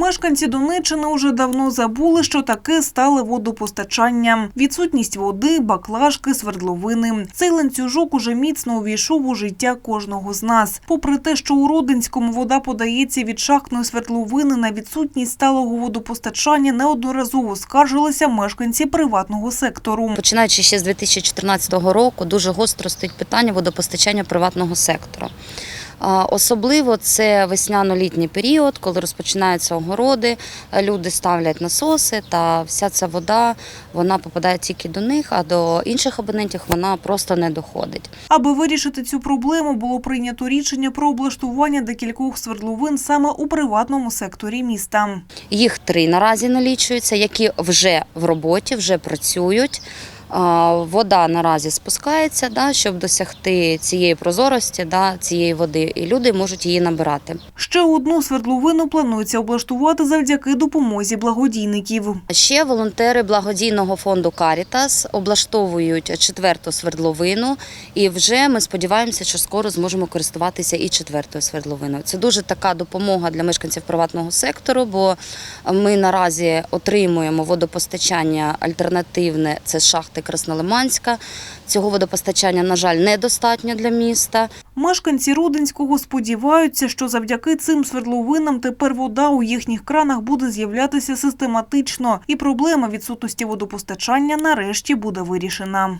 Мешканці Донеччини уже давно забули, що таке стале водопостачання. Відсутність води, баклажки, свердловини. Цей ланцюжок уже міцно увійшов у життя кожного з нас. Попри те, що у Родинському вода подається від шахтної свердловини на відсутність сталого водопостачання, неодноразово скаржилися мешканці приватного сектору. Починаючи ще з 2014 року, дуже гостро стоїть питання водопостачання приватного сектору. Особливо це весняно-літній період, коли розпочинаються огороди, е, люди ставлять насоси, та вся ця вода вона попадає тільки до них, а до інших абонентів вона просто не доходить. Аби вирішити цю проблему, було прийнято рішення про облаштування декількох свердловин саме у приватному секторі міста. Їх три наразі налічуються, які вже в роботі, вже працюють. Вода наразі спускається, да, щоб досягти цієї прозорості, да, цієї води, і люди можуть її набирати. Ще одну свердловину планується облаштувати завдяки допомозі благодійників. Ще волонтери благодійного фонду Карітас облаштовують четверту свердловину, і вже ми сподіваємося, що скоро зможемо користуватися і четвертою свердловиною. Це дуже така допомога для мешканців приватного сектору, бо ми наразі отримуємо водопостачання альтернативне. Це з шахти Краснолиманська. Цього водопостачання, на жаль, недостатньо для міста. Мешканці Рудинського сподіваються, що завдяки цим свердловинам тепер вода у їхніх кранах буде з'являтися систематично, і проблема відсутності водопостачання нарешті буде вирішена.